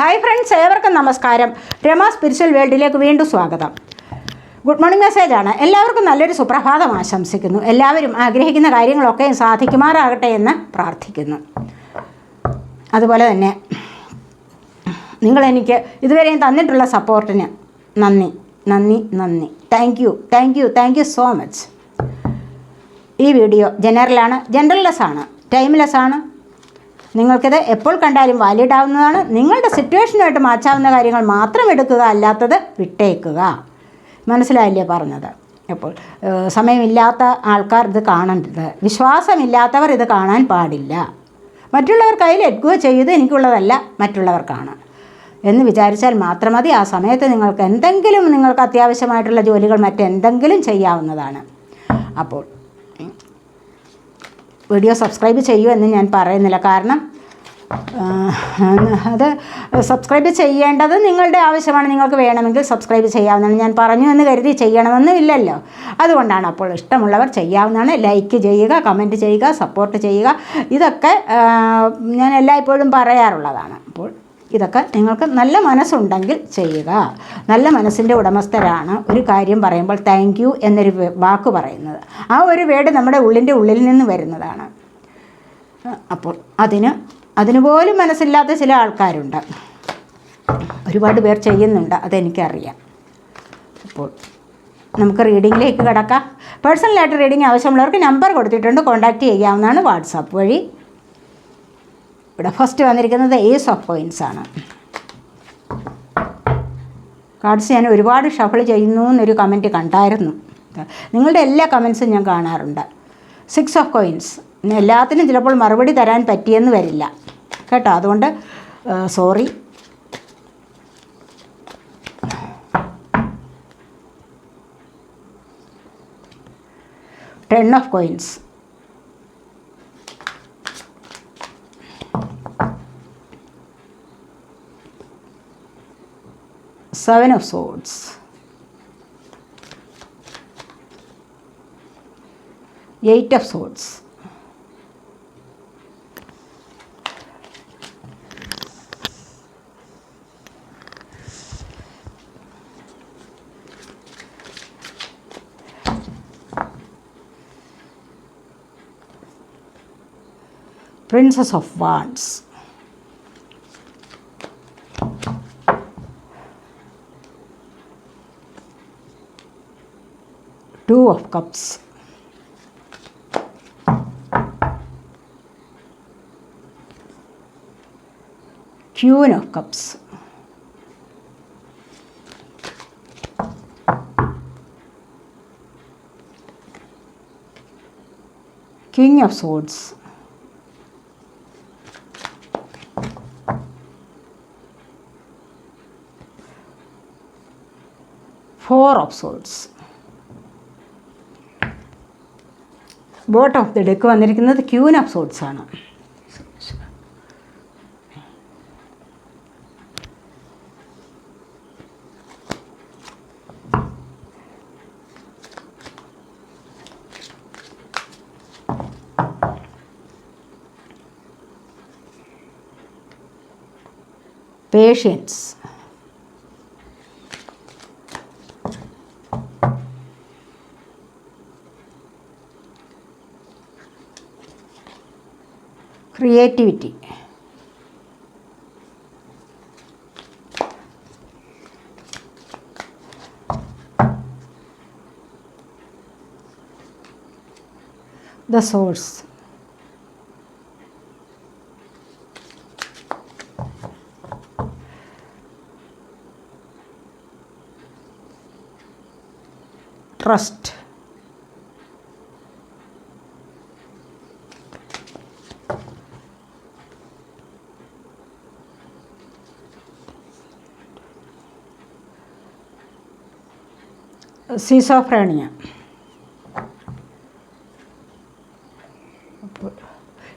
Hi friends ഏവർക്കും നമസ്കാരം. Rama spiritual വേൾഡിലേക്ക് വീണ്ടും സ്വാഗതം. ഗുഡ് മോർണിംഗ് മെസ്സേജ് ആണ്. എല്ലാവർക്കും നല്ലൊരു സുപ്രഭാതം ആശംസിക്കുന്നു. എല്ലാവരും ആഗ്രഹിക്കുന്ന കാര്യങ്ങളൊക്കെ സാധിക്കുമാറാകട്ടെ എന്ന് പ്രാർത്ഥിക്കുന്നു. അതുപോലെ തന്നെ നിങ്ങളെനിക്ക് ഇതുവരെയും തന്നിട്ടുള്ള സപ്പോർട്ടിന് നന്ദി നന്ദി നന്ദി. Thank you thank you thank you so much ഈ വീഡിയോ ജനറലാണ് ജനറൽലെസ് ആണ് ടൈംലെസ് ആണ് നിങ്ങൾക്കിത് എപ്പോൾ കണ്ടാലും വാലിഡ് ആവുന്നതാണ് നിങ്ങളുടെ സിറ്റുവേഷനുമായിട്ട് മാച്ചാവുന്ന കാര്യങ്ങൾ മാത്രം എടുക്കുക അല്ലാത്തത് വിട്ടേക്കുക. മനസ്സിലായില്ലേ പറഞ്ഞത്? അപ്പോൾ സമയമില്ലാത്ത ആൾക്കാർ ഇത് കാണരുത്. വിശ്വാസമില്ലാത്തവർ ഇത് കാണാൻ പാടില്ല. മറ്റുള്ളവർ കയ്യിൽ എടുക്കുക ചെയ്ത് എനിക്കുള്ളതല്ല മറ്റുള്ളവർക്കാണ്. എന്ന് വിചാരിച്ചാൽ മാത്രം മതി. ആ സമയത്ത് നിങ്ങൾക്ക് എന്തെങ്കിലും നിങ്ങൾക്ക് അത്യാവശ്യമായിട്ടുള്ള ജോലികൾ മറ്റെന്തെങ്കിലും ചെയ്യാവുന്നതാണ്. അപ്പോൾ വീഡിയോ സബ്സ്ക്രൈബ് ചെയ്യൂ എന്ന് ഞാൻ പറയുന്നില്ല. കാരണം അത് സബ്സ്ക്രൈബ് ചെയ്യേണ്ടത് നിങ്ങളുടെ ആവശ്യമാണ്. നിങ്ങൾക്ക് വേണമെങ്കിൽ സബ്സ്ക്രൈബ് ചെയ്യാവുന്നതാണ്. ഞാൻ പറഞ്ഞു എന്ന് കരുതി ചെയ്യണമെന്നും ഇല്ലല്ലോ. അതുകൊണ്ടാണ് അപ്പോൾ ഇഷ്ടമുള്ളവർ ചെയ്യാവുന്നതാണ്. ലൈക്ക് ചെയ്യുക കമന്റ് ചെയ്യുക സപ്പോർട്ട് ചെയ്യുക. ഇതൊക്കെ ഞാൻ എല്ലായ്പ്പോഴും പറയാറുള്ളതാണ്. അപ്പോൾ ഇതൊക്കെ നിങ്ങൾക്ക് നല്ല മനസ്സുണ്ടെങ്കിൽ ചെയ്യുക. നല്ല മനസ്സിന്റെ ഉടമസ്ഥരാണ് ഒരു കാര്യം പറയുമ്പോൾ താങ്ക് യു എന്നൊരു വാക്ക് പറയുന്നത്. ആ ഒരു വേട് നമ്മുടെ ഉള്ളിന്റെ ഉള്ളിൽ നിന്ന് വരുന്നതാണ്. അപ്പോൾ അതിന് അതിനുപോലും മനസ്സില്ലാത്ത ചില ആൾക്കാരുണ്ട്. ഒരുപാട് പേർ ചെയ്യുന്നുണ്ട് അതെനിക്കറിയാം. അപ്പോൾ നമുക്ക് റീഡിങ്ങിലേക്ക് കിടക്കാം. പേഴ്സണലായിട്ട് റീഡിങ് ആവശ്യമുള്ളവർക്ക് നമ്പർ കൊടുത്തിട്ടുണ്ട് കോൺടാക്റ്റ് ചെയ്യാവുന്നതാണ് വാട്സാപ്പ് വഴി. ഇവിടെ ഫസ്റ്റ് വന്നിരിക്കുന്നത് ഏസ് ഓഫ് കോയിൻസ് ആണ്. കാർഡ്സ് ഞാൻ ഒരുപാട് ഷഫിൾ ചെയ്യുന്നു എന്നൊരു കമന്റ് കണ്ടായിരുന്നു. നിങ്ങളുടെ എല്ലാ കമൻസും ഞാൻ കാണാറുണ്ട്. സിക്സ് ഓഫ് കോയിൻസ് എല്ലാത്തിനും ചിലപ്പോൾ മറുപടി തരാൻ പറ്റിയെന്ന് വരില്ല. കേട്ടോ? അതുകൊണ്ട് sorry ten of coins Seven of Swords. Eight of Swords. Princess of Wands. Two of cups. Queen of cups. king of swords four of swords bottom of the deck വന്നിരിക്കുന്നത് queen of swords ആണ്. Patience creativity the source trust schizophrenia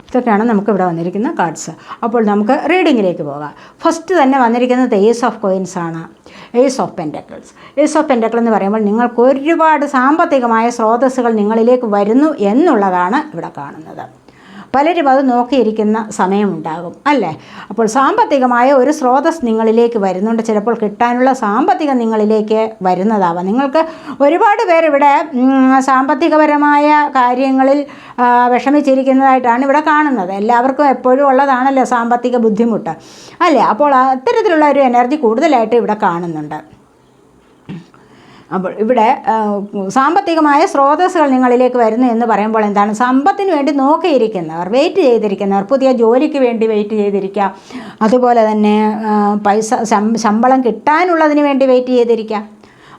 ഇതൊക്കെയാണ് നമുക്ക് ഇവിടെ വന്നിരിക്കുന്ന cards അപ്പോൾ നമുക്ക് റീഡിങ്ങിലേക്ക് പോകാം. First തന്നെ വന്നിരിക്കുന്നത് ഏസ് ഓഫ് കോയിൻസ് ആണ്. Ace of pentacles ace of pentacle എന്ന് പറയുമ്പോൾ നിങ്ങൾക്ക് ഒരുപാട് സാമ്പത്തികമായ സ്രോതസ്സുകൾ നിങ്ങളിലേക്ക് വരുന്നു എന്നുള്ളതാണ് ഇവിടെ കാണുന്നത്. പലരും അത് നോക്കിയിരിക്കുന്ന സമയമുണ്ടാകും അല്ലേ? അപ്പോൾ സാമ്പത്തികമായ ഒരു സ്രോതസ് നിങ്ങളിലേക്ക് വരുന്നുണ്ട്. ചിലപ്പോൾ കിട്ടാനുള്ള സാമ്പത്തികം നിങ്ങളിലേക്ക് വരുന്നതാവാം. നിങ്ങൾക്ക് ഒരുപാട് പേർ ഇവിടെ സാമ്പത്തികപരമായ കാര്യങ്ങളിൽ വിഷമിച്ചിരിക്കുന്നതായിട്ടാണ് ഇവിടെ കാണുന്നത്. എല്ലാവർക്കും എപ്പോഴും ഉള്ളതാണല്ലോ സാമ്പത്തിക ബുദ്ധിമുട്ട് അല്ലേ? അപ്പോൾ അത്തരത്തിലുള്ള ഒരു എനർജി കൂടുതലായിട്ട് ഇവിടെ കാണുന്നുണ്ട്. അപ്പോൾ ഇവിടെ സാമ്പത്തികമായ സ്രോതസ്സുകൾ നിങ്ങളിലേക്ക് വരുന്നു എന്ന് പറയുമ്പോൾ എന്താണ്? സമ്പത്തിന് വേണ്ടി നോക്കിയിരിക്കുന്നവർ വെയിറ്റ് ചെയ്തിരിക്കുന്നവർ പുതിയ ജോലിക്ക് വേണ്ടി വെയിറ്റ് ചെയ്തിരിക്കുക. അതുപോലെ തന്നെ പൈസ ശമ്പളം കിട്ടാനുള്ളതിന് വേണ്ടി വെയിറ്റ് ചെയ്തിരിക്കുക.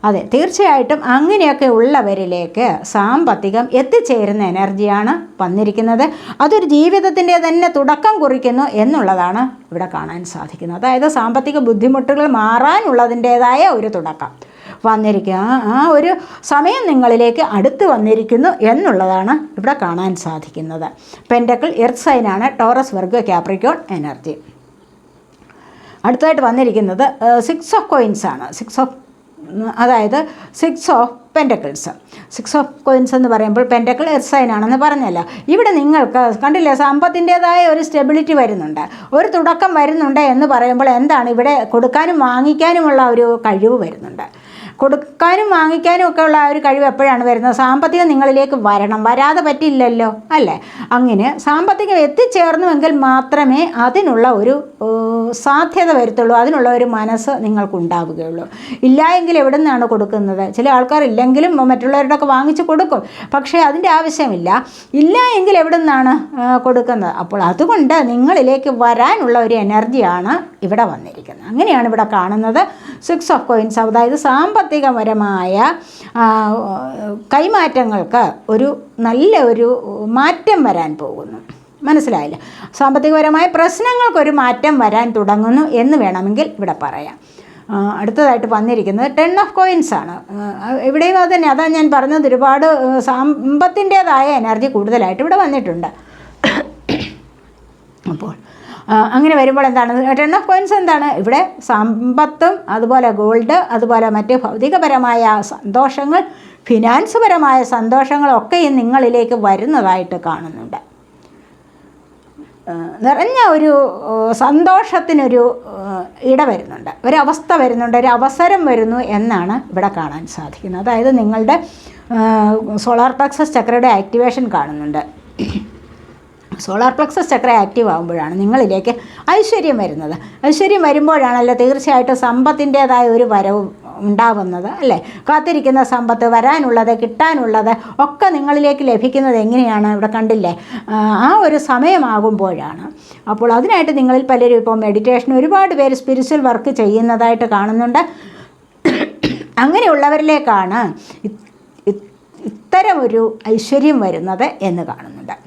അതെ തീർച്ചയായിട്ടും അങ്ങനെയൊക്കെ ഉള്ളവരിലേക്ക് സാമ്പത്തികം എത്തിച്ചേരുന്ന എനർജിയാണ് വന്നിരിക്കുന്നത്. അതൊരു ജീവിതത്തിന്റെ തന്നെ തുടക്കം കുറിക്കുന്നു എന്നുള്ളതാണ് ഇവിടെ കാണാൻ സാധിക്കുന്നത്. അതായത് സാമ്പത്തിക ബുദ്ധിമുട്ടുകൾ മാറാനുള്ളതിന്റേതായ ഒരു തുടക്കം. വന്നിരിക്കുക. ആ- ഒരു സമയം നിങ്ങളിലേക്ക് അടുത്ത് വന്നിരിക്കുന്നു എന്നുള്ളതാണ് ഇവിടെ കാണാൻ സാധിക്കുന്നത്. പെൻഡക്കിൾ എർത്ത് സൈനാണ് ടോറസ് വർഗ ക്യാപ്രിക്കോൺ എനർജി അടുത്തായിട്ട് വന്നിരിക്കുന്നത് സിക്സ് ഓഫ് കോയിൻസ് ആണ്. സിക്സ് ഓഫ് അതായത് six of pentacles six of coins എന്ന് പറയുമ്പോൾ പെന്റക്കിൾ സൈൻ ആണെന്ന് പറഞ്ഞല്ലോ. ഇവിടെ നിങ്ങൾക്ക് കണ്ടില്ലേ സമ്പത്തിന്റെതായ ഒരു സ്റ്റെബിലിറ്റി വരുന്നുണ്ട്. ഒരു തുടക്കം വരുന്നുണ്ട് എന്ന് പറയുമ്പോൾ എന്താണ് ഇവിടെ കൊടുക്കാനും വാങ്ങിക്കാനുമുള്ള ഒരു കഴിവ് വരുന്നുണ്ട്. കൊടുക്കാനും വാങ്ങിക്കാനും ഒക്കെ ഉള്ള ആ ഒരു കഴിവ് എപ്പോഴാണ് വരുന്നത്? സാമ്പത്തികം നിങ്ങളിലേക്ക് വരണം. വരാതെ പറ്റില്ലല്ലോ അല്ലേ? അങ്ങനെ സാമ്പത്തികം എത്തിച്ചേർന്നുവെങ്കിൽ മാത്രമേ അതിനുള്ള ഒരു സാധ്യത വരുത്തുള്ളൂ. അതിനുള്ള ഒരു മനസ്സ് നിങ്ങൾക്കുണ്ടാവുകയുള്ളൂ. ഇല്ല എങ്കിൽ എവിടെ നിന്നാണ് കൊടുക്കുന്നത്? ചില ആൾക്കാർ ഇല്ലെങ്കിലും മറ്റുള്ളവരുടെ ഒക്കെ വാങ്ങിച്ച് കൊടുക്കും. പക്ഷേ അതിന്റെ ആവശ്യമില്ല. ഇല്ല എങ്കിൽ എവിടെ നിന്നാണ് കൊടുക്കുന്നത്? അപ്പോൾ അതുകൊണ്ട് നിങ്ങളിലേക്ക് വരാനുള്ള ഒരു എനർജിയാണ് ഇവിടെ വന്നിരിക്കുന്നത്. അങ്ങനെയാണ് ഇവിടെ കാണുന്നത്. Six of coins. അതായത് സാമ്പത്തികപരമായ കൈമാറ്റങ്ങൾക്ക് ഒരു നല്ല ഒരു മാറ്റം വരാൻ പോകുന്നു. മനസ്സിലായില്ല? സാമ്പത്തികപരമായ പ്രശ്നങ്ങൾക്കൊരു മാറ്റം വരാൻ തുടങ്ങുന്നു എന്ന് വേണമെങ്കിൽ ഇവിടെ പറയാം. അടുത്തതായിട്ട് വന്നിരിക്കുന്നത് ടെൻ ഓഫ് കോയിൻസ് ആണ്. ഇവിടെയും അത് തന്നെ. അതാണ് ഞാൻ പറഞ്ഞത് ഒരുപാട് സാമ്പത്തിന്റേതായ എനർജി കൂടുതലായിട്ട് ഇവിടെ വന്നിട്ടുണ്ട്. അപ്പോൾ അങ്ങനെ വരുമ്പോൾ എന്താണ്? ടെൺ ഓഫ് കോയിൻസ് എന്താണ്? ഇവിടെ സമ്പത്തും അതുപോലെ ഗോൾഡ് അതുപോലെ മറ്റ് ഭൗതികപരമായ സന്തോഷങ്ങൾ ഫിനാൻസ് പരമായ സന്തോഷങ്ങളൊക്കെയും നിങ്ങളിലേക്ക് വരുന്നതായിട്ട് കാണുന്നുണ്ട്. നിറഞ്ഞ ഒരു സന്തോഷത്തിനൊരു ഇട വരുന്നുണ്ട്. ഒരവസ്ഥ വരുന്നുണ്ട് ഒരു അവസരം വരുന്നു എന്നാണ് ഇവിടെ കാണാൻ സാധിക്കുന്നത്. അതായത് നിങ്ങളുടെ സോളാർ പ്ലക്സസ് ചക്രയുടെ ആക്ടിവേഷൻ കാണുന്നുണ്ട്. സോളാർ പ്ലക്സസ് ചക്ര ആക്റ്റീവ് ആകുമ്പോഴാണ് നിങ്ങളിലേക്ക് ഐശ്വര്യം വരുന്നത്. ഐശ്വര്യം വരുമ്പോഴാണല്ലോ തീർച്ചയായിട്ടും സമ്പത്തിന്റേതായ ഒരു വരവ് ഉണ്ടാവുന്നത് അല്ലേ? കാത്തിരിക്കുന്ന സമ്പത്ത് വരാനുള്ളത് കിട്ടാനുള്ളത് ഒക്കെ നിങ്ങളിലേക്ക് ലഭിക്കുന്നത് എങ്ങനെയാണ്? ഇവിടെ കണ്ടില്ലേ? ആ, ഒരു സമയമാകുമ്പോഴാണ്. അപ്പോൾ അതിനായിട്ട് നിങ്ങളിൽ പലരും ഇപ്പോൾ മെഡിറ്റേഷൻ ഒരുപാട് പേര് സ്പിരിച്വൽ വർക്ക് ചെയ്യുന്നതായിട്ട് കാണുന്നുണ്ട്. അങ്ങനെയുള്ളവരിലേക്കാണ് ഇ- ഇ- ഇത്തരം ഒരു ഐശ്വര്യം വരുന്നത് എന്ന് കാണുന്നുണ്ട്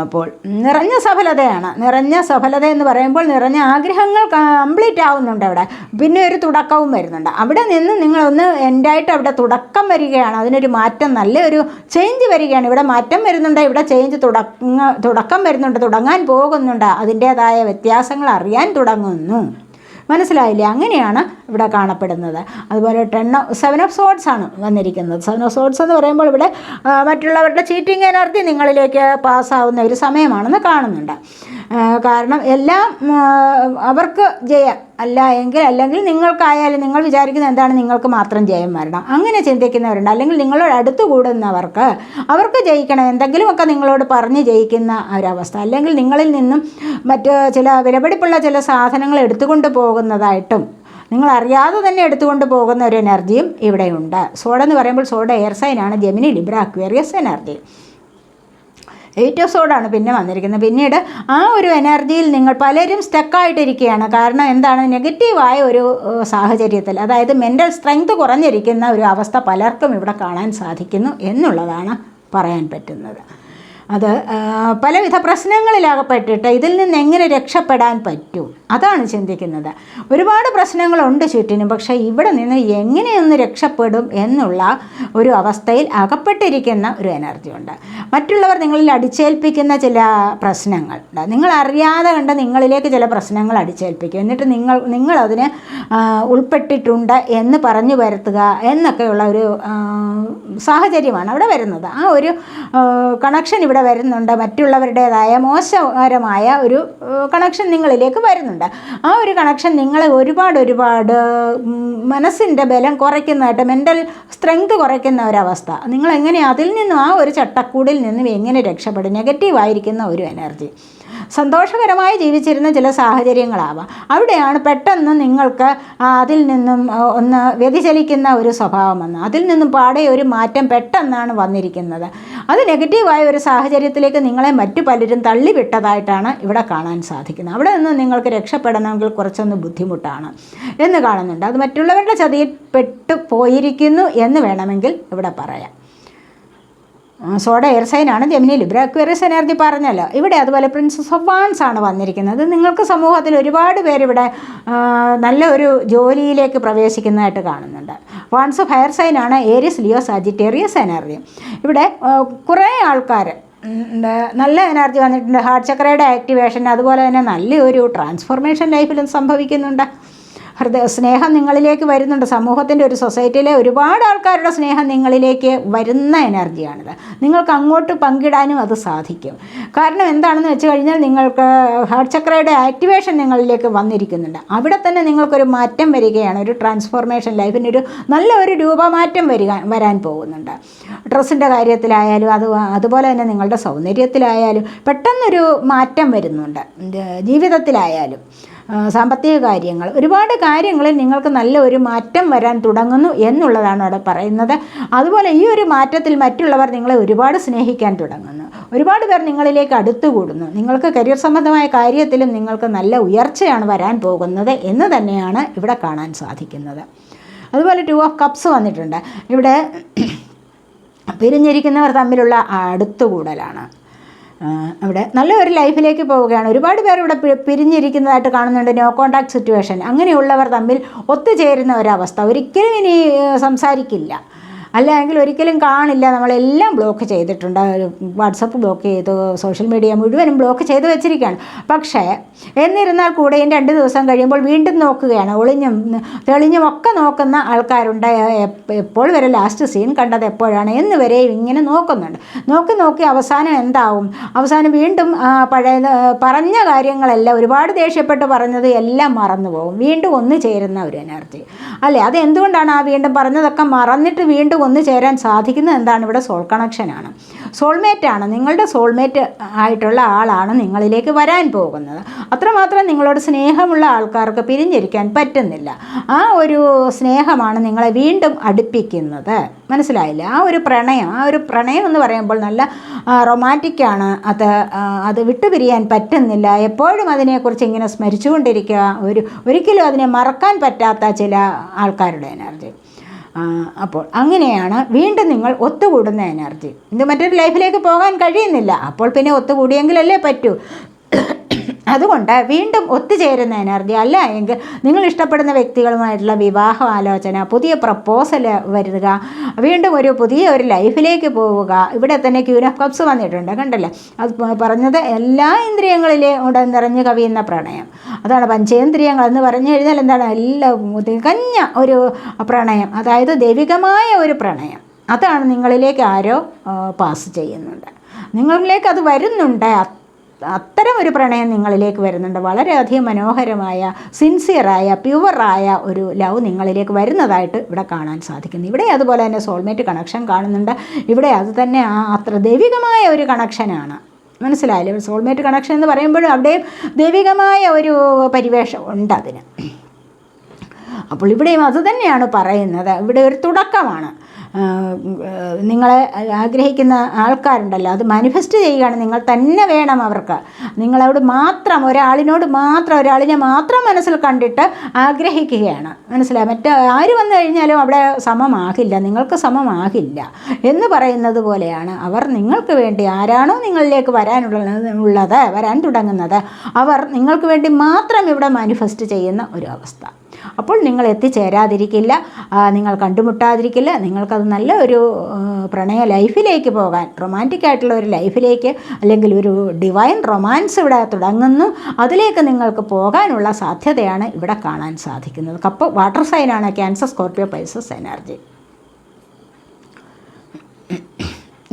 അപ്പോൾ നിറഞ്ഞ സഫലതയാണ്. നിറഞ്ഞ സഫലത എന്ന് പറയുമ്പോൾ നിറഞ്ഞ ആഗ്രഹങ്ങൾ കംപ്ലീറ്റ് ആവുന്നുണ്ട് അവിടെ. പിന്നെ ഒരു തുടക്കവും വരുന്നുണ്ട്. അവിടെ നിന്ന് നിങ്ങളൊന്ന് എൻഡായിട്ട് അവിടെ തുടക്കം വരികയാണ്. അതിനൊരു മാറ്റം നല്ലൊരു ചേഞ്ച് വരികയാണ്. ഇവിടെ മാറ്റം വരുന്നുണ്ട് ഇവിടെ ചേഞ്ച് തുടങ്ങ തുടക്കം വരുന്നുണ്ട് തുടങ്ങാൻ പോകുന്നുണ്ട്. അതിന്റേതായ വ്യത്യാസങ്ങൾ അറിയാൻ തുടങ്ങുന്നു. മനസ്സിലായില്ലേ? അങ്ങനെയാണ് ഇവിടെ കാണപ്പെടുന്നത്. അതുപോലെ ടെൻ സെവൻ ഓഫ് സോഡ്സ് ആണ് വന്നിരിക്കുന്നത്. സെവൻ ഓഫ് സോഡ്സ് എന്ന് പറയുമ്പോൾ ഇവിടെ മറ്റുള്ളവരുടെ ചീറ്റിംഗ് എനർജി നിങ്ങളിലേക്ക് പാസ്സാവുന്ന ഒരു സമയമാണെന്ന് കാണുന്നുണ്ട്. കാരണം എല്ലാം അവർക്ക് ജയം അല്ല എങ്കിൽ അല്ലെങ്കിൽ നിങ്ങൾക്കായാലും നിങ്ങൾ വിചാരിക്കുന്നത് എന്താണ്? നിങ്ങൾക്ക് മാത്രം ജയം വരണം. അങ്ങനെ ചിന്തിക്കുന്നവരുണ്ട്. അല്ലെങ്കിൽ നിങ്ങളോട് അടുത്ത് കൂടുന്നവർക്ക് അവർക്ക് ജയിക്കണം. എന്തെങ്കിലുമൊക്കെ നിങ്ങളോട് പറഞ്ഞ് ജയിക്കുന്ന ഒരവസ്ഥ. അല്ലെങ്കിൽ നിങ്ങളിൽ നിന്നും മറ്റ് ചില വിലപിടിപ്പുള്ള ചില സാധനങ്ങൾ എടുത്തുകൊണ്ട് പോകുന്നതായിട്ടും നിങ്ങൾ അറിയാതെ തന്നെ എടുത്തുകൊണ്ട് പോകുന്ന ഒരു എനർജിയും ഇവിടെയുണ്ട്. സോഡ എന്ന് പറയുമ്പോൾ soda air സൈനാണ്. Gemini Libra Aquarius energy. Eight of സോഡാണ് പിന്നെ വന്നിരിക്കുന്നത്. പിന്നീട് ആ ഒരു എനർജിയിൽ നിങ്ങൾ പലരും സ്റ്റക്കായിട്ടിരിക്കുകയാണ് കാരണം എന്താണ്? നെഗറ്റീവായ ഒരു സാഹചര്യത്തിൽ അതായത് മെന്റൽ സ്ട്രെങ്ത് കുറഞ്ഞിരിക്കുന്ന ഒരു അവസ്ഥ പലർക്കും ഇവിടെ കാണാൻ സാധിക്കുന്നു എന്നുള്ളതാണ് പറയാൻ പറ്റുന്നത്. അത് പലവിധ പ്രശ്നങ്ങളിലകപ്പെട്ടിട്ട് ഇതിൽ നിന്ന് എങ്ങനെ രക്ഷപ്പെടാൻ പറ്റും? അതാണ് ചിന്തിക്കുന്നത്. ഒരുപാട് പ്രശ്നങ്ങളുണ്ട് ചുറ്റിനും പക്ഷേ ഇവിടെ നിന്ന് എങ്ങനെയൊന്ന് രക്ഷപ്പെടും എന്നുള്ള ഒരു അവസ്ഥയിൽ അകപ്പെട്ടിരിക്കുന്ന ഒരു എനർജി ഉണ്ട്. മറ്റുള്ളവർ നിങ്ങളിൽ അടിച്ചേൽപ്പിക്കുന്ന ചില പ്രശ്നങ്ങൾ നിങ്ങൾ അറിയാതെ കണ്ട് നിങ്ങളിലേക്ക് ചില പ്രശ്നങ്ങൾ അടിച്ചേൽപ്പിക്കും. എന്നിട്ട് നിങ്ങൾ നിങ്ങളതിന് ഉൾപ്പെട്ടിട്ടുണ്ട് എന്ന് പറഞ്ഞു വരുത്തുക എന്നൊക്കെയുള്ള ഒരു സാഹചര്യമാണ് അവിടെ വരുന്നത്. ആ ഒരു കണക്ഷൻ ഇവിടെ ഇവിടെ വരുന്നുണ്ട്. മറ്റുള്ളവരുടേതായ മോശകരമായ ഒരു കണക്ഷൻ നിങ്ങളിലേക്ക് വരുന്നുണ്ട്. ആ ഒരു കണക്ഷൻ നിങ്ങളെ ഒരുപാട് ഒരുപാട് മനസ്സിന്റെ ബലം കുറയ്ക്കുന്നതായിട്ട് മെന്റൽ സ്ട്രെങ്ത് കുറയ്ക്കുന്ന ഒരവസ്ഥ. നിങ്ങൾ എങ്ങനെ അതിൽ നിന്നും ആ ഒരു ചട്ടക്കൂടിൽ നിന്നും എങ്ങനെ രക്ഷപ്പെടും? നെഗറ്റീവായിരിക്കുന്ന ഒരു എനർജി സന്തോഷകരമായി ജീവിച്ചിരുന്ന ചില സാഹചര്യങ്ങളാവാം. അവിടെയാണ് പെട്ടെന്ന് നിങ്ങൾക്ക് അതിൽ നിന്നും ഒന്ന് വ്യതിചലിക്കുന്ന ഒരു സ്വഭാവം വന്ന് അതിൽ നിന്നും പാടെ ഒരു മാറ്റം പെട്ടെന്നാണ് വന്നിരിക്കുന്നത്. അത് നെഗറ്റീവായ ഒരു സാഹചര്യത്തിലേക്ക് നിങ്ങളെ മറ്റു പലരും തള്ളിവിട്ടതായിട്ടാണ് ഇവിടെ കാണാൻ സാധിക്കുന്നത്. അവിടെ നിന്ന് നിങ്ങൾക്ക് രക്ഷപ്പെടണമെങ്കിൽ കുറച്ചൊന്ന് ബുദ്ധിമുട്ടാണ് എന്ന് കാണുന്നുണ്ട്. അത് മറ്റുള്ളവരുടെ ചതിയിൽ പെട്ടു പോയിരിക്കുന്നു എന്ന് വേണമെങ്കിൽ ഇവിടെ പറയാം. സോഡ എയർ സൈനാണ് ജെമിനി ലിബ്ര അക്വേറിയസ് എനർജി പറഞ്ഞല്ലോ. ഇവിടെ അതുപോലെ പ്രിൻസസ് ഓഫ് വാൻസ് ആണ് വന്നിരിക്കുന്നത്. നിങ്ങൾക്ക് സമൂഹത്തിൽ ഒരുപാട് പേരിവിടെ നല്ല ഒരു ജോലിയിലേക്ക് പ്രവേശിക്കുന്നതായിട്ട് കാണുന്നുണ്ട്. വാൻസ് ഓഫ് ഹയർ സൈനാണ് ഏരിയസ് ലിയോ സാജിറ്റേറിയസ് എനർജി ഇവിടെ കുറേ ആൾക്കാർ നല്ല എനർജി വന്നിട്ടുണ്ട്. ഹാർട്ട് ചക്രയുടെ ആക്ടിവേഷൻ അതുപോലെ തന്നെ നല്ലൊരു ട്രാൻസ്ഫോർമേഷൻ ലൈഫിലും സംഭവിക്കുന്നുണ്ട്. ഹൃദയ സ്നേഹം നിങ്ങളിലേക്ക് വരുന്നുണ്ട്. സമൂഹത്തിന്റെ ഒരു സൊസൈറ്റിയിലെ ഒരുപാട് ആൾക്കാരുടെ സ്നേഹം നിങ്ങളിലേക്ക് വരുന്ന എനർജിയാണിത്. നിങ്ങൾക്ക് അങ്ങോട്ട് പങ്കിടാനും അത് സാധിക്കും. കാരണം എന്താണെന്ന് വെച്ച് കഴിഞ്ഞാൽ നിങ്ങൾക്ക് ഹാർട്ട് ചക്രയുടെ ആക്ടിവേഷൻ നിങ്ങളിലേക്ക് വന്നിരിക്കുന്നുണ്ട്. അവിടെ തന്നെ നിങ്ങൾക്കൊരു മാറ്റം വരികയാണ്. ഒരു ട്രാൻസ്ഫോർമേഷൻ ലൈഫിന്റെ ഒരു നല്ല ഒരു രൂപമാറ്റം വരിക വരാൻ പോകുന്നുണ്ട്. ഡ്രസ്സിന്റെ കാര്യത്തിലായാലും അത് അതുപോലെ തന്നെ നിങ്ങളുടെ സൗന്ദര്യത്തിലായാലും പെട്ടെന്നൊരു മാറ്റം വരുന്നുണ്ട്. ജീവിതത്തിലായാലും. സാമ്പത്തിക കാര്യങ്ങൾ. ഒരുപാട് കാര്യങ്ങളിൽ നിങ്ങൾക്ക് നല്ല ഒരു മാറ്റം വരാൻ തുടങ്ങുന്നു എന്നുള്ളതാണ് അവിടെ പറയുന്നത്. അതുപോലെ ഈ ഒരു മാറ്റത്തിൽ മറ്റുള്ളവർ നിങ്ങളെ ഒരുപാട് സ്നേഹിക്കാൻ തുടങ്ങുന്നു. ഒരുപാട് പേർ നിങ്ങളിലേക്ക് അടുത്തുകൂടുന്നു. നിങ്ങൾക്ക് കരിയർ സംബന്ധമായ കാര്യത്തിലും നിങ്ങൾക്ക് നല്ല ഉയർച്ചയാണ് വരാൻ പോകുന്നത് എന്ന് തന്നെയാണ് ഇവിടെ കാണാൻ സാധിക്കുന്നത്. അതുപോലെ ടു ഓഫ് കപ്സ് വന്നിട്ടുണ്ട്. ഇവിടെ പിരിഞ്ഞിരിക്കുന്നവർ തമ്മിലുള്ള അടുത്തുകൂടലാണ്. അവിടെ നല്ലൊരു ലൈഫിലേക്ക് പോവുകയാണ്. ഒരുപാട് പേർ ഇവിടെ പിരിഞ്ഞിരിക്കുന്നതായിട്ട് കാണുന്നുണ്ട്. നോ കോണ്ടാക്ട് സിറ്റുവേഷൻ അങ്ങനെയുള്ളവർ തമ്മിൽ ഒത്തുചേരുന്ന ഒരവസ്ഥ. ഒരിക്കലും ഇനി സംസാരിക്കില്ല. അല്ലെങ്കിൽ ഒരിക്കലും കാണില്ല. നമ്മളെല്ലാം ബ്ലോക്ക് ചെയ്തിട്ടുണ്ട്. വാട്സപ്പ് ബ്ലോക്ക് ചെയ്തു സോഷ്യൽ മീഡിയ മുഴുവനും ബ്ലോക്ക് ചെയ്ത് വെച്ചിരിക്കുകയാണ്. പക്ഷേ എന്നിരുന്നാൽ കൂടെയും രണ്ട് ദിവസം കഴിയുമ്പോൾ വീണ്ടും നോക്കുകയാണ്. ഒളിഞ്ഞും തെളിഞ്ഞും ഒക്കെ നോക്കുന്ന ആൾക്കാരുണ്ട്. എപ്പോൾ വരെ ലാസ്റ്റ് സീൻ കണ്ടത് എപ്പോഴാണ് എന്ന് വരെയും ഇങ്ങനെ നോക്കുന്നുണ്ട്. നോക്കി നോക്കി അവസാനം എന്താവും? അവസാനം വീണ്ടും പഴയ പറഞ്ഞ കാര്യങ്ങളെല്ലാം ഒരുപാട് ദേഷ്യപ്പെട്ട് പറഞ്ഞത് എല്ലാം മറന്നു പോകും. വീണ്ടും ഒന്ന് ചേരുന്ന ഒരു എനർജി അല്ലേ? അത് എന്തുകൊണ്ടാണ് ആ വീണ്ടും പറഞ്ഞതൊക്കെ മറന്നിട്ട് വീണ്ടും ഒന്ന് ചേരാൻ സാധിക്കുന്നത് എന്താണ്? ഇവിടെ സോൾ കണക്ഷനാണ് സോൾമേറ്റാണ് നിങ്ങളുടെ സോൾമേറ്റ് ആയിട്ടുള്ള ആളാണ് നിങ്ങളിലേക്ക് വരാൻ പോകുന്നത്. അത്രമാത്രം നിങ്ങളോട് സ്നേഹമുള്ള ആൾക്കാർക്ക് പിരിഞ്ഞിരിക്കാൻ പറ്റുന്നില്ല. ആ ഒരു സ്നേഹമാണ് നിങ്ങളെ വീണ്ടും അടുപ്പിക്കുന്നത്. മനസ്സിലായില്ല? ആ ഒരു പ്രണയം ആ ഒരു പ്രണയം എന്ന് പറയുമ്പോൾ നല്ല റൊമാന്റിക്കാണ് അത് അത് വിട്ടുപിരിയാൻ പറ്റുന്നില്ല. എപ്പോഴും അതിനെക്കുറിച്ച് ഇങ്ങനെ സ്മരിച്ചുകൊണ്ടിരിക്കുക. ഒരു ഒരിക്കലും അതിനെ മറക്കാൻ പറ്റാത്ത ചില ആൾക്കാരുടെ എനർജി അപ്പോൾ അങ്ങനെയാണ് വീണ്ടും നിങ്ങൾ ഒത്തുകൂടുന്ന എനർജി. ഇത് മറ്റൊരു ലൈഫിലേക്ക് പോകാൻ കഴിയുന്നില്ല. അപ്പോൾ പിന്നെ ഒത്തുകൂടിയെങ്കിലല്ലേ പറ്റൂ. അതുകൊണ്ട് വീണ്ടും ഒത്തുചേരുന്ന എനർജി അല്ല എങ്കിൽ നിങ്ങൾ ഇഷ്ടപ്പെടുന്ന വ്യക്തികളുമായിട്ടുള്ള വിവാഹ ആലോചന പുതിയ പ്രപ്പോസൽ വരുക വീണ്ടും ഒരു പുതിയ ഒരു ലൈഫിലേക്ക് പോവുക. ഇവിടെ തന്നെ ക്യൂൻ ഓഫ് കപ്സ് വന്നിട്ടുണ്ട് കണ്ടല്ലേ? അത് പറഞ്ഞത് എല്ലാ ഇന്ദ്രിയങ്ങളിലേ ഉടൻ നിറഞ്ഞു കവിയുന്ന പ്രണയം. അതാണ് പഞ്ചേന്ദ്രിയങ്ങൾ എന്ന് പറഞ്ഞു കഴിഞ്ഞാൽ എന്താണ്? എല്ലാം തികഞ്ഞ ഒരു പ്രണയം അതായത് ദൈവികമായ ഒരു പ്രണയം. അതാണ് നിങ്ങളിലേക്ക് ആരോ പാസ് ചെയ്യുന്നുണ്ട്. നിങ്ങളിലേക്ക് അത് വരുന്നുണ്ട്. അത്തരം ഒരു പ്രണയം നിങ്ങളിലേക്ക് വരുന്നുണ്ട്. വളരെയധികം മനോഹരമായ സിൻസിയറായ പ്യുവറായ ഒരു ലവ് നിങ്ങളിലേക്ക് വരുന്നതായിട്ട് ഇവിടെ കാണാൻ സാധിക്കുന്നു. ഇവിടെ അതുപോലെ തന്നെ സോൾമേറ്റ് കണക്ഷൻ കാണുന്നുണ്ട്. ഇവിടെ അത് തന്നെ ആ അത്ര ദൈവികമായ ഒരു കണക്ഷനാണ് മനസ്സിലായില്ലേ? സോൾമേറ്റ് കണക്ഷൻ എന്ന് പറയുമ്പോഴും അവിടെയും ദൈവികമായ ഒരു പരിവേഷം ഉണ്ട് അതിന്. അപ്പോൾ ഇവിടെയും അത് തന്നെയാണ് പറയുന്നത്. ഇവിടെ ഒരു തുടക്കമാണ്. നിങ്ങളെ ആഗ്രഹിക്കുന്ന ആൾക്കാരുണ്ടല്ലോ അത് മാനിഫെസ്റ്റ് ചെയ്യുകയാണ്. നിങ്ങൾ തന്നെ വേണം അവർക്ക്. നിങ്ങളോട് മാത്രം ഒരാളിനോട് മാത്രം ഒരാളിനെ മാത്രം മനസ്സിൽ കണ്ടിട്ട് ആഗ്രഹിക്കുകയാണ്. മനസ്സിലായി? മറ്റേ ആര് വന്നു കഴിഞ്ഞാലും അവിടെ സമമാകില്ല നിങ്ങൾക്ക് സമമാകില്ല എന്ന് പറയുന്നത് പോലെയാണ് അവർ നിങ്ങൾക്ക് വേണ്ടി ആരാണോ നിങ്ങളിലേക്ക് വരാനുള്ളത് വരാൻ തുടങ്ങുന്നത്. അവർ നിങ്ങൾക്ക് വേണ്ടി മാത്രം ഇവിടെ മാനിഫെസ്റ്റ് ചെയ്യുന്ന ഒരു അവസ്ഥ. അപ്പോൾ നിങ്ങൾ എത്തിച്ചേരാതിരിക്കില്ല. നിങ്ങൾ കണ്ടുമുട്ടാതിരിക്കില്ല. നിങ്ങൾക്കത് നല്ല ഒരു പ്രണയ ലൈഫിലേക്ക് പോകാൻ റൊമാന്റിക് ആയിട്ടുള്ള ഒരു ലൈഫിലേക്ക് അല്ലെങ്കിൽ ഒരു ഡിവൈൻ റൊമാൻസ് ഇവിടെ തുടങ്ങുന്നു. അതിലേക്ക് നിങ്ങൾക്ക് പോകാനുള്ള സാധ്യതയാണ് ഇവിടെ കാണാൻ സാധിക്കുന്നത്. കപ്പ് വാട്ടർ സൈനാണ് ക്യാൻസർ സ്കോർപ്പിയോ പൈസസ് എനർജി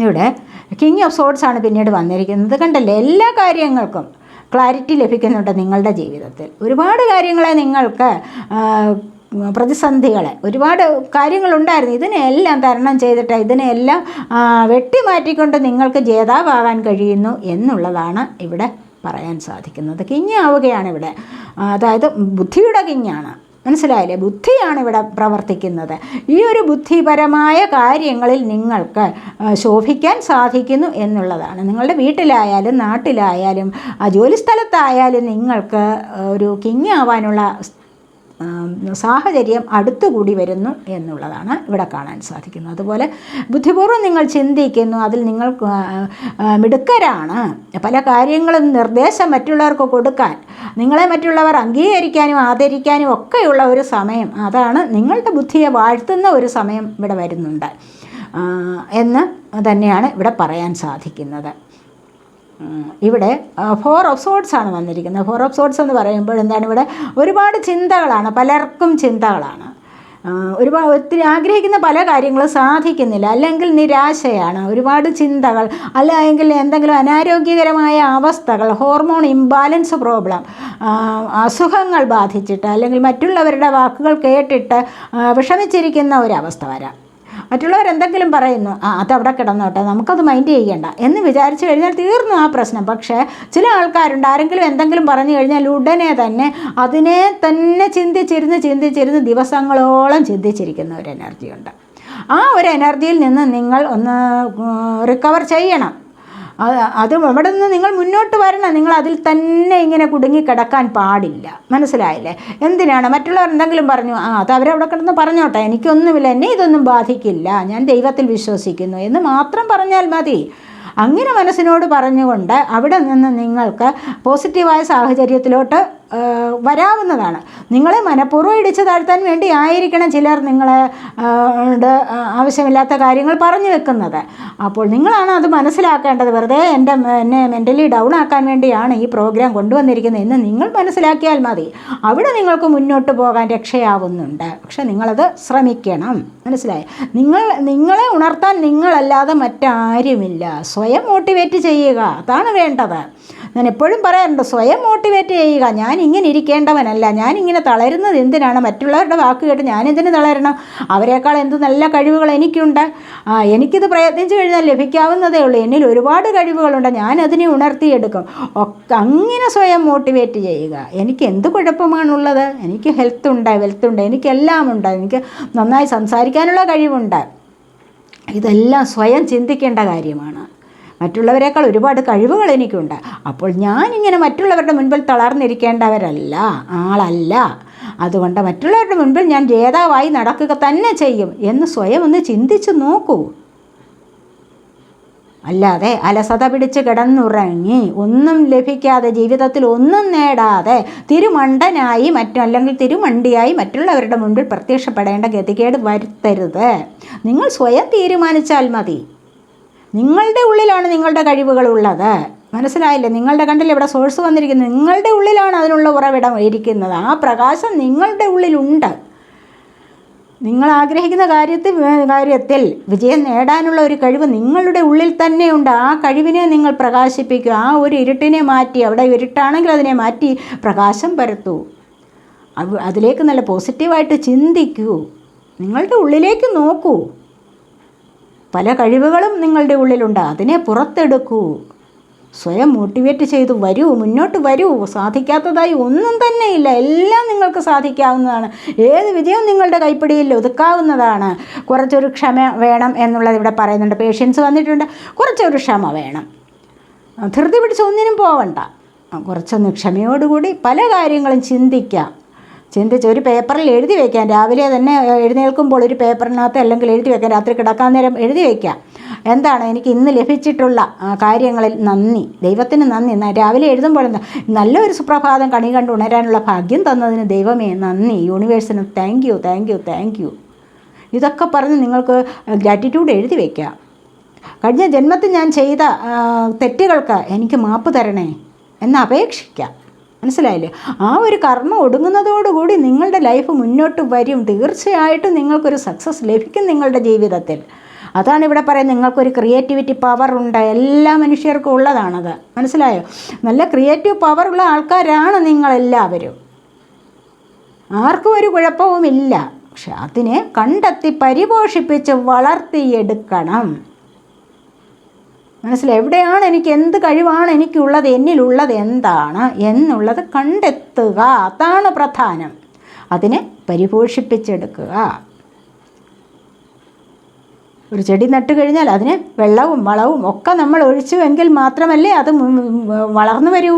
ഇവിടെ കിങ് ഓഫ് സോഡ്സ് ആണ് പിന്നീട് വന്നിരിക്കുന്നത്. കണ്ടല്ലേ? എല്ലാ കാര്യങ്ങൾക്കും ക്ലാരിറ്റി ലഭിക്കുന്നുണ്ട് നിങ്ങളുടെ ജീവിതത്തിൽ. ഒരുപാട് കാര്യങ്ങളെ നിങ്ങൾക്ക് പ്രതിസന്ധികളെ ഒരുപാട് കാര്യങ്ങളുണ്ടായിരുന്നു. ഇതിനെല്ലാം തരണം ചെയ്തിട്ട് ഇതിനെല്ലാം വെട്ടിമാറ്റിക്കൊണ്ട് നിങ്ങൾക്ക് ജേതാവാകാൻ കഴിയുന്നു എന്നുള്ളതാണ് ഇവിടെ പറയാൻ സാധിക്കുന്നത്. കിഞ്ഞാവുകയാണ് ഇവിടെ. അതായത് ബുദ്ധിയുടെ കിഞ്ഞാണ്. മനസ്സിലായില്ലേ? ബുദ്ധിയാണ് ഇവിടെ പ്രവർത്തിക്കുന്നത്. ഈ ഒരു ബുദ്ധിപരമായ കാര്യങ്ങളിൽ നിങ്ങൾക്ക് ശോഭിക്കാൻ സാധിക്കുന്നു എന്നുള്ളതാണ്. നിങ്ങളുടെ വീട്ടിലായാലും നാട്ടിലായാലും ജോലിസ്ഥലത്തായാലും നിങ്ങൾക്ക് ഒരു കിങ് ആവാനുള്ള ആ, സാഹചര്യം അടുത്തുകൂടി വരുന്നു എന്നുള്ളതാണ് ഇവിടെ കാണാൻ സാധിക്കുന്നത്. അതുപോലെ ബുദ്ധിപൂർവം നിങ്ങൾ ചിന്തിക്കുന്നു അതിൽ നിങ്ങൾ മിടുക്കരാണ്. പല കാര്യങ്ങളും നിർദ്ദേശം മറ്റുള്ളവർക്ക് കൊടുക്കാൻ നിങ്ങളെ മറ്റുള്ളവർ അംഗീകരിക്കാനും ആദരിക്കാനും ഒക്കെയുള്ള ഒരു സമയം അതാണ് നിങ്ങളുടെ ബുദ്ധിയെ വാഴ്ത്തുന്ന ഒരു സമയം ഇവിടെ വരുന്നുണ്ട്. എന്ന് തന്നെയാണ് ഇവിടെ പറയാൻ സാധിക്കുന്നത്. ഇവിടെ ഫോർ ഓഫ് സോഡ്സ് ആണ് വന്നിരിക്കുന്നത്. ഫോർ ഓഫ് സോഡ്സ് എന്ന് പറയുമ്പോൾ എന്താണ് ഇവിടെ? ഒരുപാട് ചിന്തകളാണ്. പലർക്കും ചിന്തകളാണ്. ഒരുപാട് ഒത്തിരി ആഗ്രഹിക്കുന്ന പല കാര്യങ്ങളും സാധിക്കുന്നില്ല. അല്ലെങ്കിൽ നിരാശയാണ്. ഒരുപാട് ചിന്തകൾ. അല്ലെങ്കിൽ എന്തെങ്കിലും അനാരോഗ്യകരമായ അവസ്ഥകൾ ഹോർമോൺ ഇംബാലൻസ് പ്രോബ്ലം അസുഖങ്ങൾ ബാധിച്ചിട്ട് അല്ലെങ്കിൽ മറ്റുള്ളവരുടെ വാക്കുകൾ കേട്ടിട്ട് വിഷമിച്ചിരിക്കുന്ന ഒരവസ്ഥ വരാം. മറ്റുള്ളവർ എന്തെങ്കിലും പറയുന്നു ആ അതവിടെ കിടന്നോട്ടെ നമുക്കത് മൈൻഡ് ചെയ്യേണ്ട എന്ന് വിചാരിച്ചു കഴിഞ്ഞാൽ തീർന്നു ആ പ്രശ്നം. പക്ഷേ ചില ആൾക്കാരുണ്ട് ആരെങ്കിലും എന്തെങ്കിലും പറഞ്ഞു കഴിഞ്ഞാൽ ഉടനെ തന്നെ അതിനെ തന്നെ ചിന്തിച്ചിരുന്ന് ചിന്തിച്ചിരുന്ന് ദിവസങ്ങളോളം ചിന്തിച്ചിരിക്കുന്ന ഒരു എനർജിയുണ്ട് ആ ഒരു എനർജിയിൽ നിന്ന് നിങ്ങൾ ഒന്ന് റിക്കവർ ചെയ്യണം. അത് അവിടെ നിന്ന് നിങ്ങൾ മുന്നോട്ട് വരണം. നിങ്ങൾ അതിൽ തന്നെ ഇങ്ങനെ കുടുങ്ങി കിടക്കാൻ പാടില്ല. മനസ്സിലായില്ലേ? എന്തിനാണ്? മറ്റുള്ളവർ എന്തെങ്കിലും പറഞ്ഞു ആ അത് അവരവിടെ കിടന്ന് പറഞ്ഞോട്ടെ. എനിക്കൊന്നുമില്ല. എന്നെ ഇതൊന്നും ബാധിക്കില്ല. ഞാൻ ദൈവത്തിൽ വിശ്വസിക്കുന്നു. എന്ന് മാത്രം പറഞ്ഞാൽ മതി. അങ്ങനെ മനസ്സിനോട് പറഞ്ഞുകൊണ്ട് അവിടെ നിന്ന് നിങ്ങൾക്ക് പോസിറ്റീവായ സാഹചര്യത്തിലോട്ട് വരാവുന്നതാണ്. നിങ്ങളെ മനഃപൂർവം ഇടിച്ചു താഴ്ത്താൻ വേണ്ടി ആയിരിക്കണം ചിലർ നിങ്ങളെ ആവശ്യമില്ലാത്ത കാര്യങ്ങൾ പറഞ്ഞു വെക്കുന്നത്. അപ്പോൾ നിങ്ങളാണ് അത് മനസ്സിലാക്കേണ്ടത്. വെറുതെ എന്റെ എന്നെ മെന്റലി ഡൗൺ ആക്കാൻ വേണ്ടിയാണ് ഈ പ്രോഗ്രാം കൊണ്ടുവന്നിരിക്കുന്നത് എന്ന് നിങ്ങൾ മനസ്സിലാക്കിയാൽ മതി. അവിടെ നിങ്ങൾക്ക് മുന്നോട്ട് പോകാൻ രക്ഷയാവുന്നുണ്ട്. പക്ഷെ നിങ്ങളത് ശ്രമിക്കണം. മനസ്സിലായി? നിങ്ങൾ നിങ്ങളെ ഉണർത്താൻ നിങ്ങളല്ലാതെ മറ്റാരുമില്ല. സ്വയം മോട്ടിവേറ്റ് ചെയ്യുക. അതാണ് വേണ്ടത്. ഞാൻ എപ്പോഴും പറയാറുണ്ട് സ്വയം മോട്ടിവേറ്റ് ചെയ്യുക. ഞാൻ ഇങ്ങനെ ഇരിക്കേണ്ടവനല്ല. ഞാൻ ഇങ്ങനെ തളരുന്നത് എന്തിനാണ്? മറ്റുള്ളവരുടെ വാക്ക് കേട്ട് ഞാൻ എന്തിന് തളരണം? അവരെക്കാൾ എന്ത് നല്ല കഴിവുകൾ എനിക്കുണ്ട്. എനിക്കിത് പ്രയത്നിച്ചു കഴിഞ്ഞാൽ ലഭിക്കാവുന്നതേ ഉള്ളൂ. എന്നിൽ ഒരുപാട് കഴിവുകളുണ്ട്. ഞാൻ അതിനെ ഉണർത്തിയെടുക്കും. ഒക്കെ അങ്ങനെ സ്വയം മോട്ടിവേറ്റ് ചെയ്യുക. എനിക്ക് എന്ത് കുഴപ്പമാണുള്ളത്? എനിക്ക് ഹെൽത്ത് ഉണ്ട് വെൽത്ത് ഉണ്ട്. എനിക്കെല്ലാം ഉണ്ട്. എനിക്ക് നന്നായി സംസാരിക്കാനുള്ള കഴിവുണ്ട്. ഇതെല്ലാം സ്വയം ചിന്തിക്കേണ്ട കാര്യമാണ്. മറ്റുള്ളവരെക്കാൾ ഒരുപാട് കഴിവുകൾ എനിക്കുണ്ട്. അപ്പോൾ ഞാനിങ്ങനെ മറ്റുള്ളവരുടെ മുൻപിൽ തളർന്നിരിക്കേണ്ടവരല്ല ആളല്ല. അതുകൊണ്ട് മറ്റുള്ളവരുടെ മുൻപിൽ ഞാൻ ജേതാവായി നടക്കുക തന്നെ ചെയ്യും എന്ന് സ്വയം ഒന്ന് ചിന്തിച്ചു നോക്കൂ. അല്ലാതെ അലസത പിടിച്ച് കിടന്നുറങ്ങി ഒന്നും ലഭിക്കാതെ ജീവിതത്തിൽ ഒന്നും നേടാതെ തിരുമണ്ടനായി മറ്റു അല്ലെങ്കിൽ തിരുമണ്ടിയായി മറ്റുള്ളവരുടെ മുൻപിൽ പ്രത്യക്ഷപ്പെടേണ്ട ഗതികേട് വരുത്തരുത്. നിങ്ങൾ സ്വയം തീരുമാനിച്ചാൽ മതി. നിങ്ങളുടെ ഉള്ളിലാണ് നിങ്ങളുടെ കഴിവുകളുള്ളത്. മനസ്സിലായില്ലേ? നിങ്ങളുടെ കണ്ടിൽ ഇവിടെ സോഴ്സ് വന്നിരിക്കുന്നത് നിങ്ങളുടെ ഉള്ളിലാണ് അതിനുള്ള ഉറവിടം ഇരിക്കുന്നത്. ആ പ്രകാശം നിങ്ങളുടെ ഉള്ളിലുണ്ട്. നിങ്ങൾ ആഗ്രഹിക്കുന്ന കാര്യത്തിൽ കാര്യത്തിൽ വിജയം നേടാനുള്ള ഒരു കഴിവ് നിങ്ങളുടെ ഉള്ളിൽ തന്നെയുണ്ട്. ആ കഴിവിനെ നിങ്ങൾ പ്രകാശിപ്പിക്കുക. ആ ഒരു ഇരുട്ടിനെ മാറ്റി അവിടെ ഇരുട്ടാണെങ്കിൽ അതിനെ മാറ്റി പ്രകാശം പരത്തൂ. അതിലേക്ക് നല്ല പോസിറ്റീവായിട്ട് ചിന്തിക്കൂ. നിങ്ങളുടെ ഉള്ളിലേക്ക് നോക്കൂ. പല കഴിവുകളും നിങ്ങളുടെ ഉള്ളിലുണ്ട്. അതിനെ പുറത്തെടുക്കൂ. സ്വയം മോട്ടിവേറ്റ് ചെയ്തു വരൂ. മുന്നോട്ട് വരൂ. സാധിക്കാത്തതായി ഒന്നും തന്നെ ഇല്ല. എല്ലാം നിങ്ങൾക്ക് സാധിക്കാവുന്നതാണ്. ഏത് വിജയവും നിങ്ങളുടെ കൈപ്പിടിയിൽ ഒതുക്കാവുന്നതാണ്. കുറച്ചൊരു ക്ഷമ വേണം എന്നുള്ളത് ഇവിടെ പറയുന്നുണ്ട്. പേഷ്യൻസ് വന്നിട്ടുണ്ട്. കുറച്ചൊരു ക്ഷമ വേണം. ധൃതി പിടിച്ച് ഒന്നിനും പോവണ്ട. കുറച്ചൊന്ന് ക്ഷമയോടുകൂടി പല കാര്യങ്ങളും ചിന്തിക്കാം. ചിന്തിച്ച് ഒരു പേപ്പറിൽ എഴുതി വയ്ക്കാം രാവിലെ തന്നെ എഴുന്നേൽക്കുമ്പോൾ ഒരു പേപ്പറിനകത്ത് അല്ലെങ്കിൽ എഴുതി വയ്ക്കാം രാത്രി കിടക്കാൻ നേരം എഴുതി വയ്ക്കാം എന്താണ് എനിക്ക് ഇന്ന് ലഭിച്ചിട്ടുള്ള കാര്യങ്ങളിൽ നന്ദി. ദൈവത്തിന് നന്ദി. രാവിലെ എഴുതുമ്പോൾ നല്ലൊരു സുപ്രഭാതം കണി കണ്ട് ഉണരാനുള്ള ഭാഗ്യം തന്നതിന് ദൈവമേ നന്ദി. യൂണിവേഴ്സിന് thank you thank you thank you ഇതൊക്കെ പറഞ്ഞ് നിങ്ങൾക്ക് ഗ്രാറ്റിറ്റ്യൂഡ് എഴുതി വയ്ക്കാം കഴിഞ്ഞ ജന്മത്തിൽ ഞാൻ ചെയ്ത തെറ്റുകൾക്ക് എനിക്ക് മാപ്പ് തരണേ എന്ന് അപേക്ഷിക്കാം. മനസ്സിലായില്ലേ? ആ ഒരു കർമ്മം ഒടുങ്ങുന്നതോടുകൂടി നിങ്ങളുടെ ലൈഫ് മുന്നോട്ട് വരും. തീർച്ചയായിട്ടും നിങ്ങൾക്കൊരു സക്സസ് ലഭിക്കും നിങ്ങളുടെ ജീവിതത്തിൽ. അതാണ് ഇവിടെ പറയുന്നത്. നിങ്ങൾക്കൊരു ക്രിയേറ്റിവിറ്റി പവർ ഉണ്ട്. എല്ലാ മനുഷ്യർക്കും ഉള്ളതാണത്. മനസ്സിലായോ? നല്ല ക്രിയേറ്റീവ് പവറുള്ള ആൾക്കാരാണ് നിങ്ങളെല്ലാവരും. ആർക്കും ഒരു കുഴപ്പവുമില്ല. പക്ഷെ അതിനെ കണ്ടെത്തി പരിപോഷിപ്പിച്ച് വളർത്തിയെടുക്കണം. മനസ്സിലായി? എവിടെയാണ് എനിക്ക് എന്ത് കഴിവാണ് എനിക്കുള്ളത് എന്നിലുള്ളത് എന്താണ് എന്നുള്ളത് കണ്ടെത്തുക. അതാണ് പ്രധാനം. അതിനെ പരിപോഷിപ്പിച്ചെടുക്കുക. ഒരു ചെടി നട്ട് കഴിഞ്ഞാൽ അതിന് വെള്ളവും വളവും ഒക്കെ നമ്മൾ ഒഴിച്ചുവെങ്കിൽ മാത്രമല്ലേ അത് വളർന്നു വരൂ.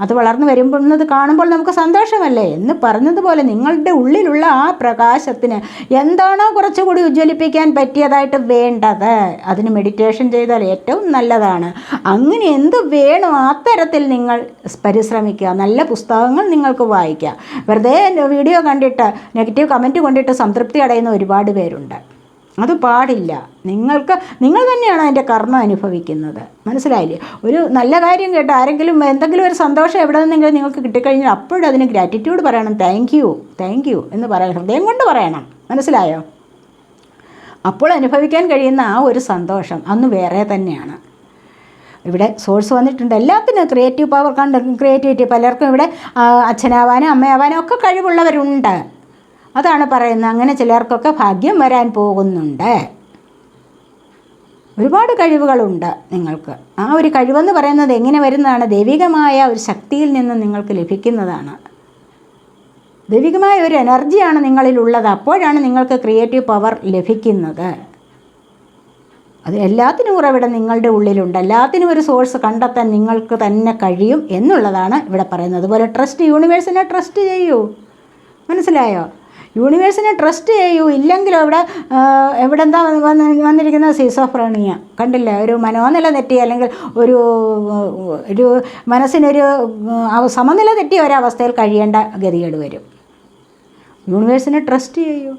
അത് വളർന്നു വരുമ്പോൾ കാണുമ്പോൾ നമുക്ക് സന്തോഷമല്ലേ? എന്ന് പറഞ്ഞതുപോലെ നിങ്ങളുടെ ഉള്ളിലുള്ള ആ പ്രകാശത്തിന് എന്താണോ കുറച്ചുകൂടി ഉജ്ജ്വലിപ്പിക്കാൻ പറ്റിയതായിട്ട് വേണ്ടത്. അതിന് മെഡിറ്റേഷൻ ചെയ്താൽ ഏറ്റവും നല്ലതാണ്. അങ്ങനെ എന്ത് വേണോ അത്തരത്തിൽ നിങ്ങൾ പരിശ്രമിക്കുക. നല്ല പുസ്തകങ്ങൾ നിങ്ങൾക്ക് വായിക്കുക. വെറുതെ വീഡിയോ കണ്ടിട്ട് നെഗറ്റീവ് കമന്റ് കൊണ്ടിട്ട് സംതൃപ്തി അടയുന്ന ഒരുപാട് പേരുണ്ട്. അത് പാടില്ല. നിങ്ങൾക്ക് നിങ്ങൾ തന്നെയാണ് അതിന്റെ കർമ്മം അനുഭവിക്കുന്നത്. മനസ്സിലായില്ലേ? ഒരു നല്ല കാര്യം കേട്ട് ആരെങ്കിലും എന്തെങ്കിലും ഒരു സന്തോഷം എവിടെ നിന്നെങ്കിലും നിങ്ങൾക്ക് കിട്ടിക്കഴിഞ്ഞാൽ അപ്പോഴും അതിന് ഗ്രാറ്റിറ്റ്യൂഡ് പറയണം. താങ്ക് യു താങ്ക് യു എന്ന് പറയണം. ഹൃദയം കൊണ്ട് പറയണം. മനസ്സിലായോ? അപ്പോൾ അനുഭവിക്കാൻ കഴിയുന്ന ആ ഒരു സന്തോഷം അന്ന് വേറെ തന്നെയാണ്. ഇവിടെ സോഴ്സ് വന്നിട്ടുണ്ട്. എല്ലാത്തിനും ക്രിയേറ്റീവ് പവർ കണ്ട് ക്രിയേറ്റിവിറ്റി പലർക്കും ഇവിടെ അച്ഛനാവാനും അമ്മയാവാനും ഒക്കെ കഴിവുള്ളവരുണ്ട്. അതാണ് പറയുന്നത്. അങ്ങനെ ചിലർക്കൊക്കെ ഭാഗ്യം വരാൻ പോകുന്നുണ്ട്. ഒരുപാട് കഴിവുകളുണ്ട് നിങ്ങൾക്ക്. ആ ഒരു കഴിവെന്ന് പറയുന്നത് എങ്ങനെ വരുന്നതാണ്? ദൈവികമായ ഒരു ശക്തിയിൽ നിന്ന് നിങ്ങൾക്ക് ലഭിക്കുന്നതാണ്. ദൈവികമായ ഒരു എനർജിയാണ് നിങ്ങളിലുള്ളത്. അപ്പോഴാണ് നിങ്ങൾക്ക് ക്രിയേറ്റീവ് പവർ ലഭിക്കുന്നത്. അത് എല്ലാത്തിനും ഉറവിടം നിങ്ങളുടെ ഉള്ളിലുണ്ട്. എല്ലാത്തിനും ഒരു സോഴ്സ് കണ്ടെത്താൻ നിങ്ങൾക്ക് തന്നെ കഴിയും എന്നുള്ളതാണ് ഇവിടെ പറയുന്നത്. അതുപോലെ ട്രസ്റ്റ് യൂണിവേഴ്സിനെ ട്രസ്റ്റ് ചെയ്യൂ. മനസ്സിലായോ? യൂണിവേഴ്സിനെ ട്രസ്റ്റ് ചെയ്യൂ. ഇല്ലെങ്കിലും അവിടെ എവിടെ എന്താ വന്ന് വന്നിരിക്കുന്നത് സീസോഫ്രണിയ കണ്ടില്ലേ? ഒരു മനോനില തെറ്റി അല്ലെങ്കിൽ ഒരു ഒരു മനസ്സിനൊരു സമനില തെറ്റിയ ഒരവസ്ഥയിൽ കഴിയേണ്ട ഗതികേട് വരും. യൂണിവേഴ്സിനെ ട്രസ്റ്റ് ചെയ്യൂ.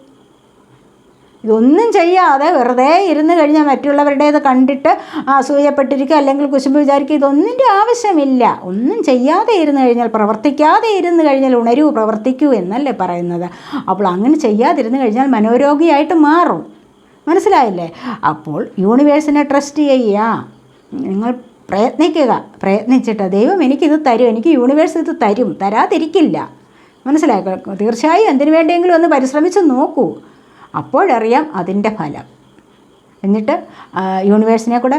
ഇതൊന്നും ചെയ്യാതെ വെറുതെ ഇരുന്ന് കഴിഞ്ഞാൽ മറ്റുള്ളവരുടേത് കണ്ടിട്ട് അസൂയപ്പെട്ടിരിക്കുക അല്ലെങ്കിൽ കുശുമ്പ് വിചാരിക്കുക ഇതൊന്നിന്റെ ആവശ്യമില്ല. ഒന്നും ചെയ്യാതെ ഇരുന്ന് കഴിഞ്ഞാൽ പ്രവർത്തിക്കാതെ ഇരുന്ന് കഴിഞ്ഞാൽ ഉണരൂ പ്രവർത്തിക്കൂ എന്നല്ലേ പറയുന്നത്. അപ്പോൾ അങ്ങനെ ചെയ്യാതിരുന്ന് കഴിഞ്ഞാൽ മനോരോഗിയായിട്ട് മാറും. മനസ്സിലായില്ലേ? അപ്പോൾ യൂണിവേഴ്സിനെ ട്രസ്റ്റ് ചെയ്യുക. നിങ്ങൾ പ്രയത്നിക്കുക. പ്രയത്നിച്ചിട്ട് ദൈവം എനിക്കിത് തരും. എനിക്ക് യൂണിവേഴ്സ് ഇത് തരും. തരാതിരിക്കില്ല. മനസ്സിലാക്കുക തീർച്ചയായും എന്തിനു വേണ്ടിയെങ്കിലും ഒന്ന് പരിശ്രമിച്ച് നോക്കൂ. അപ്പോഴറിയാം അതിന്റെ ഫലം. എന്നിട്ട് യൂണിവേഴ്സിനെ കൂടെ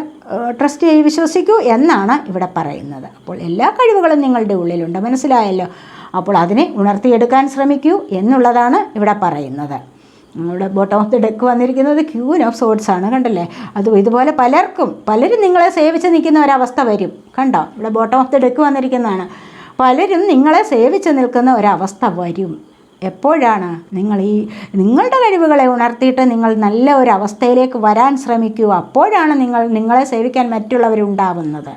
ട്രസ്റ്റ് ചെയ്ത് വിശ്വസിക്കൂ എന്നാണ് ഇവിടെ പറയുന്നത്. അപ്പോൾ എല്ലാ കഴിവുകളും നിങ്ങളുടെ ഉള്ളിലുണ്ട്. മനസ്സിലായല്ലോ? അപ്പോൾ അതിനെ ഉണർത്തിയെടുക്കാൻ ശ്രമിക്കൂ എന്നുള്ളതാണ് ഇവിടെ പറയുന്നത്. നമ്മുടെ ബോട്ടം ഓഫ് ദി ഡെക്ക് വന്നിരിക്കുന്നത് ക്യൂൻ ഓഫ് സോഡ്സ് ആണ് കണ്ടല്ലേ? അത് ഇതുപോലെ പലർക്കും പലരും നിങ്ങളെ സേവിച്ച് നിൽക്കുന്ന ഒരവസ്ഥ വരും. കണ്ടോ? ഇവിടെ ബോട്ടം ഓഫ് ദി ഡെക്ക് വന്നിരിക്കുന്നതാണ്. പലരും നിങ്ങളെ സേവിച്ച് നിൽക്കുന്ന ഒരവസ്ഥ വരും. എപ്പോഴാണ് നിങ്ങൾ ഈ നിങ്ങളുടെ കഴിവുകളെ ഉണർത്തിയിട്ട് നിങ്ങൾ നല്ല ഒരു അവസ്ഥയിലേക്ക് വരാൻ ശ്രമിക്കൂ അപ്പോഴാണ് നിങ്ങൾ നിങ്ങളെ സേവിക്കാൻ മറ്റുള്ളവരുണ്ടാവുന്നത്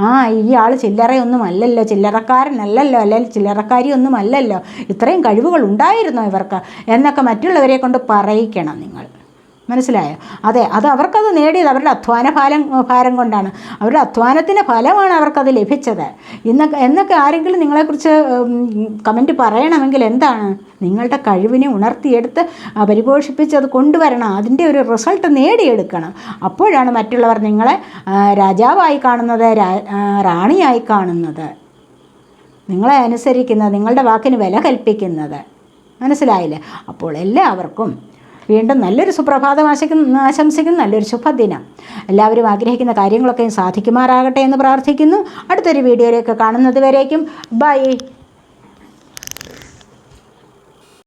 ആ ഈ ആൾ ചില്ലറയൊന്നും അല്ലല്ലോ. ചില്ലറക്കാരനല്ലല്ലോ. അല്ലെങ്കിൽ ചില്ലറക്കാരിയൊന്നും അല്ലല്ലോ. ഇത്രയും കഴിവുകൾ ഉണ്ടായിരുന്നോ ഇവർക്ക്? എന്നൊക്കെ മറ്റുള്ളവരെ കൊണ്ട് പറയിക്കണം നിങ്ങൾ. മനസ്സിലായോ? അതെ അത് അവർക്കത് നേടിയത് അവരുടെ അധ്വാന ഫലം ഭാരം കൊണ്ടാണ്. അവരുടെ അധ്വാനത്തിന്റെ ഫലമാണ് അവർക്കത് ലഭിച്ചത്. ഇന്നൊക്കെ എന്നൊക്കെ ആരെങ്കിലും നിങ്ങളെക്കുറിച്ച് കമന്റ് പറയണമെങ്കിൽ എന്താണ്? നിങ്ങളുടെ കഴിവിനെ ഉണർത്തിയെടുത്ത് പരിപോഷിപ്പിച്ച് അത് കൊണ്ടുവരണം. അതിന്റെ ഒരു റിസൾട്ട് നേടിയെടുക്കണം. അപ്പോഴാണ് മറ്റുള്ളവർ നിങ്ങളെ രാജാവായി കാണുന്നത് റാണിയായി കാണുന്നത്. നിങ്ങളെ അനുസരിക്കുന്നത് നിങ്ങളുടെ വാക്കിന് വില കൽപ്പിക്കുന്നത്. മനസ്സിലായില്ലേ? അപ്പോൾ എല്ലാവർക്കും വീണ്ടും നല്ലൊരു സുപ്രഭാതം ആശിക്കുന്ന ആശംസിക്കുന്നു നല്ലൊരു ശുഭദിനം. എല്ലാവരും ആഗ്രഹിക്കുന്ന കാര്യങ്ങളൊക്കെ സാധിക്കുമാറാകട്ടെ എന്ന് പ്രാർത്ഥിക്കുന്നു. അടുത്തൊരു വീഡിയോയിലേക്ക് കാണുന്നത് വരേക്കും. ബൈ.